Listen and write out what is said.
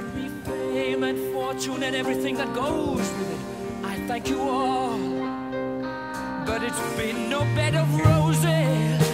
brought me fame and fortune and everything that goes with it. I thank you all. But it's been no bed of roses.